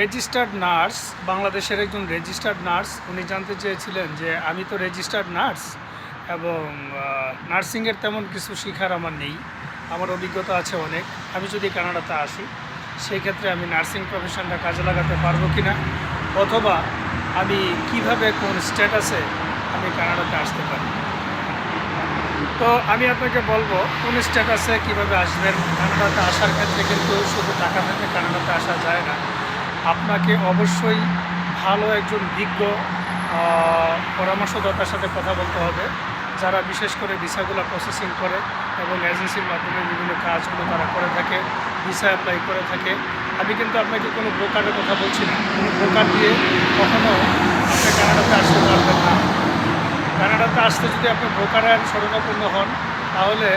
Registered nurse বাংলাদেশের একজন registered nurse উনি জানতে চেয়েছিলেন যে, আমি তো রেজিস্টার্ড নার্স এবং নার্সিংয়ের তেমন কিছু শিখার আমার নেই। আমার অভিজ্ঞতা আছে অনেক। আমি যদি কানাডাতে আসি সেই ক্ষেত্রে আমি নার্সিং প্রফেশনটা কাজে লাগাতে পারব কি না অথবা আমি কীভাবে কোন স্ট্যাটাসে আমি কানাডাতে আসতে পারি? তো আমি আপনাকে বলব, কোন স্ট্যাটাসে কীভাবে আসবেন? কানাডাতে আসার ক্ষেত্রে কিন্তু শুধু টাকা থেকে কানাডাতে আসা যায় না। আপনাকে অবশ্যই ভালো একজন বিজ্ঞ পরামর্শদাতার সাথে কথা বলতে হবে। যারা বিশেষ করে ভিসাগুলো প্রসেসিং করে এবং এজেন্সির মাধ্যমে বিভিন্ন কাজগুলো তারা করে থাকে ভিসা অ্যাপ্লাই করে থাকে। আমি কিন্তু আপনাকে কোনো ব্রোকারের কথা বলছি না। কোনো ব্রোকার দিয়ে কখনো আপনি কানাডাতে আসতে পারবেন না কানাডাতে আসতে যদি আপনি ব্রোকারের শরণাপন্ন হন, তাহলে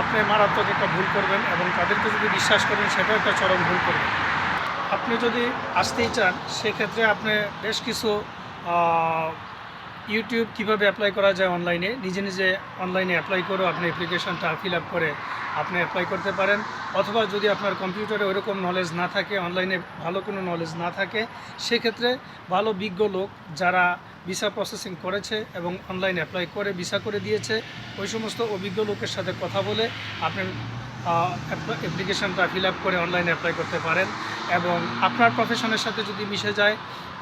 আপনি মারাত্মক একটা ভুল করবেন এবং তাদেরকে যদি বিশ্বাস করেন, সেটাও একটা চরম ভুল করবেন। আপনি যদি আসতেই চান, সেক্ষেত্রে আপনি বেশ কিছু ইউটিউব কীভাবে অ্যাপ্লাই করা যায় অনলাইনে নিজে নিজে অনলাইনে অ্যাপ্লাই করেও আপনি অ্যাপ্লিকেশনটা ফিল আপ করে আপনি অ্যাপ্লাই করতে পারেন। অথবা যদি আপনার কম্পিউটারে ওইরকম নলেজ না থাকে অনলাইনে ভালো কোনো নলেজ না থাকে, সেক্ষেত্রে ভালো বিজ্ঞ লোক যারা ভিসা প্রসেসিং করেছে এবং অনলাইন অ্যাপ্লাই করে ভিসা করে দিয়েছে। ওই সমস্ত অভিজ্ঞ লোকের সাথে কথা বলে আপনি অ্যাপ্লিকেশনটা ফিল আপ করে অনলাইনে অ্যাপ্লাই করতে পারেন এবং আপনার প্রফেশনের সাথে যদি মিশে যায়,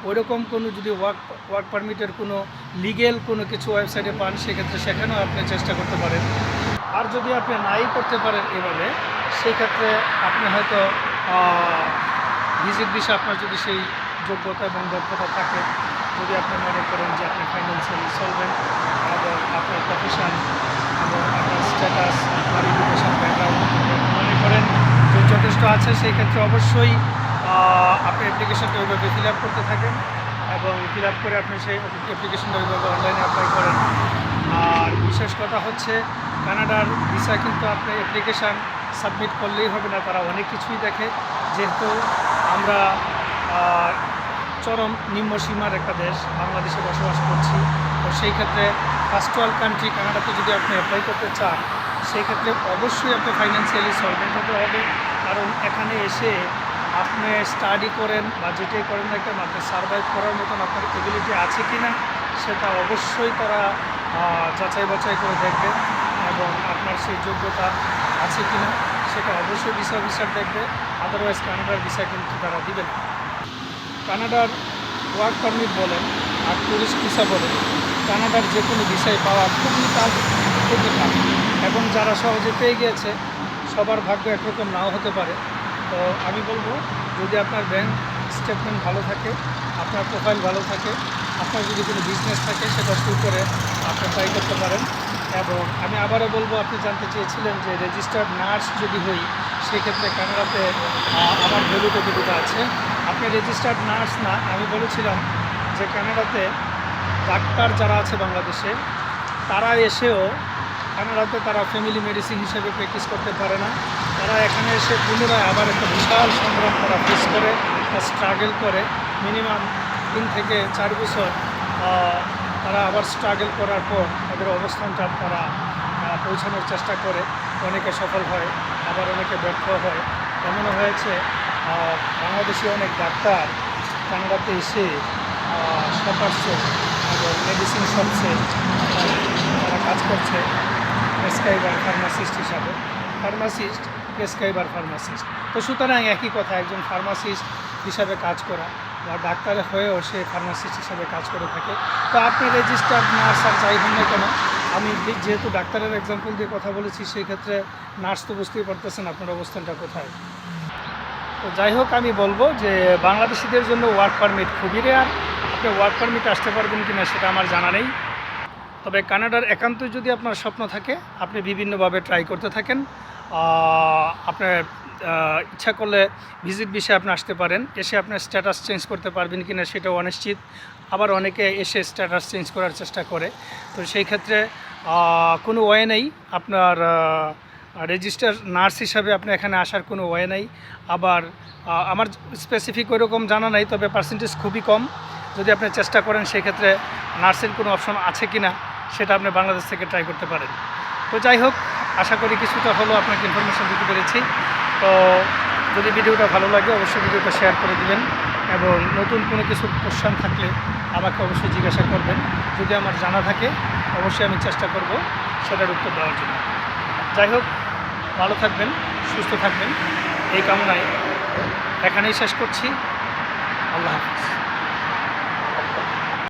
ওইরকম কোনো যদি ওয়ার্ক ওয়ার্ক পারমিটের কোনো লিগেল কোনো কিছু ওয়েবসাইটে পান, সেক্ষেত্রে সেখানেও আপনি চেষ্টা করতে পারেন। আর যদি আপনি নাই করতে পারেন এভাবে, সেক্ষেত্রে আপনি হয়তো ভিজিট ভিসা আপনার যদি সেই যোগ্যতা এবং দক্ষতা থাকে যদি আপনি মনে করেন যে আপনি ফাইন্যান্সিয়ালি সলভেন এবং আপনার প্রফেশন এবং আপনার স্ট্যাটাস আপনার এডুকেশন ব্যাকগ্রাউন্ড মনে করেন যে যথেষ্ট আছে, সেই ক্ষেত্রে অবশ্যই আপনি অ্যাপ্লিকেশনটা ওইভাবে ফিল আপ করতে থাকেন এবং ফিল আপ করে আপনি সেই অ্যাপ্লিকেশনটা ওইভাবে অনলাইনে অ্যাপ্লাই করেন। আর বিশেষ কথা হচ্ছে, কানাডার ভিসা কিন্তু আপনি অ্যাপ্লিকেশান সাবমিট করলেই হবে না, তারা অনেক কিছুই দেখে। যেহেতু আমরা চরম নিম্ন সীমার একটা দেশ বাংলাদেশে বসবাস করছি। তো সেই ক্ষেত্রে ফার্স্ট ওয়ার্ল্ড কান্ট্রি কানাডাতে যদি আপনি অ্যাপ্লাই করতে চান, সেই ক্ষেত্রে অবশ্যই আপনি ফাইন্যান্সিয়ালি সলভেন্ট হতে হবে। কারণ এখানে এসে আপনি স্টাডি করেন বা যেটাই করেন না কেন, আপনি সার্ভাইভ করার মতন আপনার এবিলিটি আছে কি না সেটা অবশ্যই তারা যাচাই বাছাই করে দেখবে এবং আপনার সেই যোগ্যতা আছে কি না সেটা অবশ্যই ভিসা অফিসার দেখবে। আদারওয়াইজ কানাডার ভিসা কিন্তু তারা দিবে না। কানাডার ওয়ার্ক পারমিট বলেন আর ট্যুরিস্ট ভিসা বলেন, কানাডার যে কোনো ভিসায় পাওয়া খুবই টাফ খুবই টাফ এবং যারা সহজে পেয়ে গিয়েছে, সবার ভাগ্য একরকম নাও হতে পারে। তো আমি বলব, যদি আপনার ব্যাংক স্টেটমেন্ট ভালো থাকে, আপনার প্রোফাইল ভালো থাকে, আপনার যদি কোনো বিজনেস থাকে সেটা শুরু করে আপনি ট্রাই করতে পারেন। এবং আমি আবারও বলব, আপনি জানতে চেয়েছিলেন যে রেজিস্টার্ড নার্স যদি হই, সেক্ষেত্রে কানাডাতে আমার ভ্যালু কতটুকু আছে আপনি রেজিস্টার্ড নার্স না, আমি বলেছিলাম যে কানাডাতে ডাক্তার যারা আছে বাংলাদেশে, তারা এসেও কানাডাতে তারা ফ্যামিলি মেডিসিন হিসেবে প্র্যাকটিস করতে পারে না। তারা এখানে এসে পুনরায় আবার একটা বিশাল সংগ্রাম তারা ফেস করে স্ট্রাগল করে। মিনিমাম তিন থেকে চার বছর তারা আবার স্ট্রাগল করার পর তাদের অবস্থানটা তারা পৌঁছানোর চেষ্টা করে। অনেকে সফল হয়, আবার অনেকে ব্যর্থ হয়। এমনও হয়েছে বাংলাদেশি অনেক ডাক্তার কানাডাতে এসে শপার্সে এবং মেডিসিন শপসে তারা কাজ করছে প্রেসক্রাইবার ফার্মাসিস্ট হিসাবে। ফার্মাসিস্ট প্রেসক্রাইবার ফার্মাসিস্ট তো সুতরাং একই কথা, একজন ফার্মাসিস্ট হিসাবে কাজ করা বা ডাক্তার হয়েও সে ফার্মাসিস্ট হিসাবে কাজ করে থাকে। তো আপনি রেজিস্টার্ড নার্স আর যাই হন না কেন, আমি যেহেতু ডাক্তারের এক্সাম্পল দিয়ে কথা বলেছি সেই ক্ষেত্রে নার্স তো বুঝতেই পারতেছেন আপনার অবস্থানটা কোথায়। তো যাই হোক, আমি বলব যে বাংলাদেশিদের জন্য ওয়ার্ক পারমিট খুবই রেয়ার আপনি ওয়ার্ক পারমিট আসতে পারবেন কি না সেটা আমার জানা নেই। তবে কানাডার একান্তই যদি আপনার স্বপ্ন থাকে, আপনি বিভিন্নভাবে ট্রাই করতে থাকেন। আপনার ইচ্ছা করলে ভিজিট বিষয়ে আপনি আসতে পারেন। এসে আপনার স্ট্যাটাস চেঞ্জ করতে পারবেন কি না সেটাও অনিশ্চিত। আবার অনেকে এসে স্ট্যাটাস চেঞ্জ করার চেষ্টা করে। তো সেই ক্ষেত্রে কোনো ওয়ে নেই। আপনার রেজিস্টার নার্স হিসাবে আপনি এখানে আসার কোনো ওয়ে নাই। আবার আমার স্পেসিফিক ওইরকম জানা নাই, তবে পার্সেন্টেজ খুবই কম। যদি আপনি চেষ্টা করেন, সেক্ষেত্রে নার্সের কোনো অপশন আছে কি না সেটা আপনি বাংলাদেশ থেকে ট্রাই করতে পারেন। তো যাই হোক, আশা করি কিছুটা হলো আপনাকে ইনফরমেশন দিতে পেরেছি। তো যদি ভিডিওটা ভালো লাগে, অবশ্যই ভিডিওটা শেয়ার করে দিবেন এবং নতুন কোনো কিছু কোশ্চান থাকলে আমাকে অবশ্যই জিজ্ঞাসা করবেন। যদি আমার জানা থাকে, অবশ্যই আমি চেষ্টা করব সেটার উত্তর দেওয়ার জন্য। যাই হোক ভালো থাকবেন সুস্থ থাকবেন। এই কামনায় এখানেই শেষ করছি। আল্লাহ হাফিজ।